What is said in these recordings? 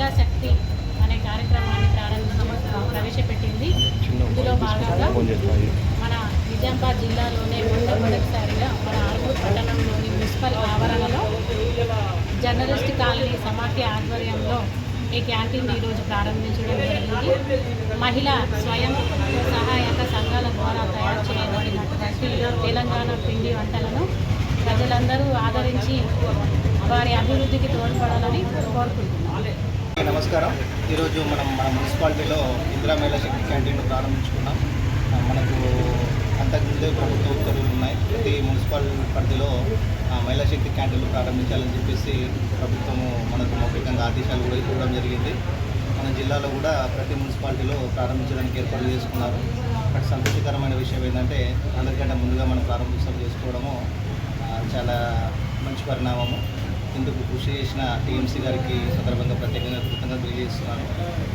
మహిళా శక్తి అనే కార్యక్రమాన్ని ప్రారంభ ప్రవేశపెట్టింది. ఇందులో భాగంగా మన నిజామాబాద్ జిల్లాలోనే మొట్టమొదటిసారిగా మన ఆర్మూర్ పట్టణంలోని మున్సిపల్ ఆవరణలో జర్నలిస్ట్ కాలనీ సమాఖ్య ఆధ్వర్యంలో ఈ క్యాంటీన్ ఈరోజు ప్రారంభించడం జరిగింది. మహిళా స్వయం సహాయక సంఘాల ద్వారా తయారు చేయబడినటువంటి తెలంగాణ పిండి వంటలను ప్రజలందరూ ఆదరించి వారి అభివృద్ధికి తోడ్పడాలని కోరుకుంటున్నాను నమస్కారం. ఈరోజు మనం మన మున్సిపాలిటీలో ఇందిరా మహిళా శక్తి క్యాంటీన్ను ప్రారంభించుకున్నాం మనకు అంతకుముందే ప్రభుత్వ ఉత్తర్వులు ఉన్నాయి. ప్రతి మున్సిపల్ పరిధిలో మహిళా శక్తి క్యాంటీన్లు ప్రారంభించాలని చెప్పేసి ప్రభుత్వము మనకు మౌఖికంగా ఆదేశాలు కూడా ఇవ్వడం జరిగింది. మన జిల్లాలో కూడా ప్రతి మున్సిపాలిటీలో ప్రారంభించడానికి ఏర్పాటు చేసుకున్నారు. బట్ సంతోషకరమైన విషయం ఏంటంటే అందరికంటే ముందుగా మనం ప్రారంభోత్సవం చేసుకోవడము చాలా మంచి పరిణామము. ఇందుకు కృషి చేసిన టీఎంసీ గారికి సందర్భంగా ప్రత్యేకంగా కృతజ్ఞతలు తెలియజేస్తున్నాను.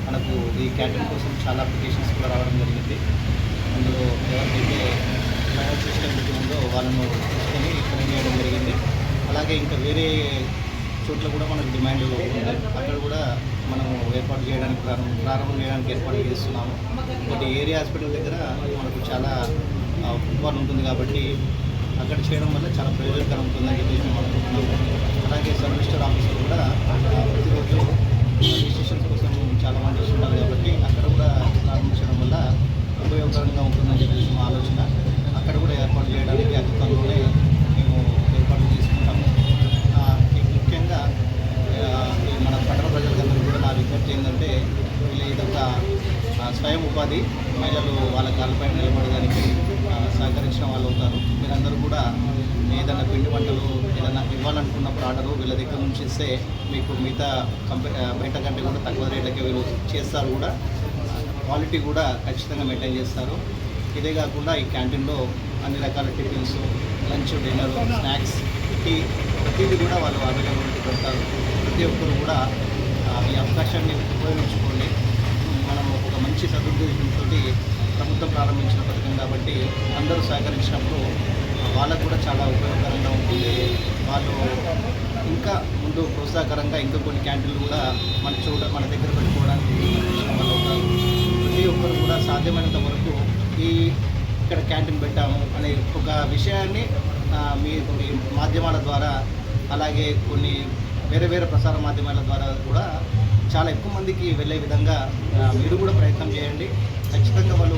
మనకు ఈ క్యాంటీన్ కోసం చాలా అప్లికేషన్స్ కూడా రావడం జరిగింది. అందులో ఎవరికైతే ఫైనాన్స్ సిస్టమ్ ఉందో వాళ్ళను తీసుకొని ట్రైన్ చేయడం జరిగింది. అలాగే ఇంకా వేరే చోట్ల కూడా మనకు డిమాండ్ ఉంది. అక్కడ కూడా మనం ఏర్పాటు చేయడానికి ప్రారంభం ప్రారంభం చేయడానికి ఏర్పాటు చేస్తున్నాము. ఒకటి ఏరియా హాస్పిటల్ దగ్గర మనకు చాలా ఫుట్బాల్ ఉంటుంది కాబట్టి అక్కడ చేయడం వల్ల చాలా ప్రయోజనకరం ఉంటుందని చెప్పేసి మనం అనుకుంటున్నాము అలాగే సబ్ రిజిస్టర్ ఆఫీసులు కూడా ప్రతిరోజు రిజిస్ట్రేషన్ కోసం చాలా మంది వస్తుంటారు కాబట్టి అక్కడ కూడా ప్రారంభించడం వల్ల ఉపయోగకరంగా ఉంటుందని చెప్పేసి మా ఆలోచన. అక్కడ కూడా ఏర్పాటు చేయడానికి అతి త్వరలోనే మేము ఏర్పాటు చేసుకుంటాము. ముఖ్యంగా మన పట్టణ ప్రజలందరూ కూడా నా విజ్ఞప్తి ఏంటంటే వీళ్ళు ఇదొక స్వయం ఉపాధి మహిళలు వాళ్ళ కాళ్ళపై నిలబడడానికి సహకరించిన వాళ్ళు అవుతారు. మీరందరూ కూడా ఏదైనా పిండి వంటలు ఏదైనా ఇవ్వాలనుకున్నప్పుడు ఆర్డరు వీళ్ళ దగ్గర నుంచి ఇస్తే మీకు మిగతా కంపెనీ బయట కంటే కూడా తక్కువ రేట్లకి వీళ్ళు చేస్తారు కూడా. క్వాలిటీ కూడా ఖచ్చితంగా మెయింటైన్ చేస్తారు. ఇదే కాకుండా ఈ క్యాంటీన్లో అన్ని రకాల tiffins lunch dinner snacks tea ప్రతిదీ కూడా వాళ్ళు అవైలబిలిటీ పెడతారు. ప్రతి ఒక్కరు కూడా ఈ అవకాశాన్ని ఉపయోగించుకోండి. మనం ఒక మంచి సదుద్దేశంతో ప్రభుత్వం ప్రారంభించిన పథకం కాబట్టి అందరూ సహకరించినప్పుడు వాళ్ళకు కూడా చాలా ఉపయోగకరంగా ఉంటుంది. వాళ్ళు ఇంకా ముందు ప్రోత్సాహకరంగా ఇంకా కొన్ని క్యాంటీన్లు కూడా మన చూడ మన దగ్గర పెట్టుకోవడానికి ప్రతి ఒక్కరు కూడా సాధ్యమైనంత వరకు ఈ ఇక్కడ క్యాంటీన్ పెట్టాము అనే ఒక విషయాన్ని మీ కొన్ని మాధ్యమాల ద్వారా అలాగే కొన్ని వేరే వేరే ప్రసార మాధ్యమాల ద్వారా కూడా చాలా ఎక్కువ మందికి వెళ్ళే విధంగా మీరు కూడా ప్రయత్నం చేయండి. ఖచ్చితంగా వాళ్ళు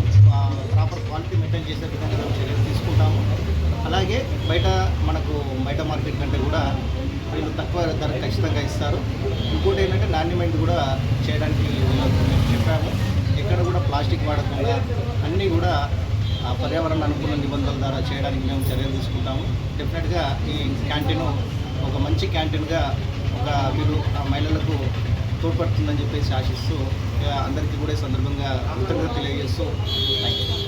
ప్రాపర్ క్వాలిటీ మెయింటైన్ చేసే విధంగా మేము చర్యలు తీసుకుంటాము. అలాగే బయట మనకు బయట మార్కెట్ కంటే కూడా వీళ్ళు తక్కువ ధర ఖచ్చితంగా ఇస్తారు. ఇంకోటి ఏంటంటే నాణ్యమైనది కూడా చేయడానికి మేము చెప్పాము. ఎక్కడ కూడా ప్లాస్టిక్ వాడకుండా అన్నీ కూడా ఆ పర్యావరణ అనుకూల నిబంధనల ద్వారా చేయడానికి మేము చర్యలు తీసుకుంటాము. డెఫినెట్గా ఈ క్యాంటీన్ ఒక మంచి క్యాంటీన్గా ఒక మీరు ఆ మహిళలకు తోడ్పడుతుందని చెప్పేసి ఆశిస్తూ అందరికీ కూడా సందర్భంగా కృతజ్ఞత తెలియజేస్తూ థ్యాంక్ యూ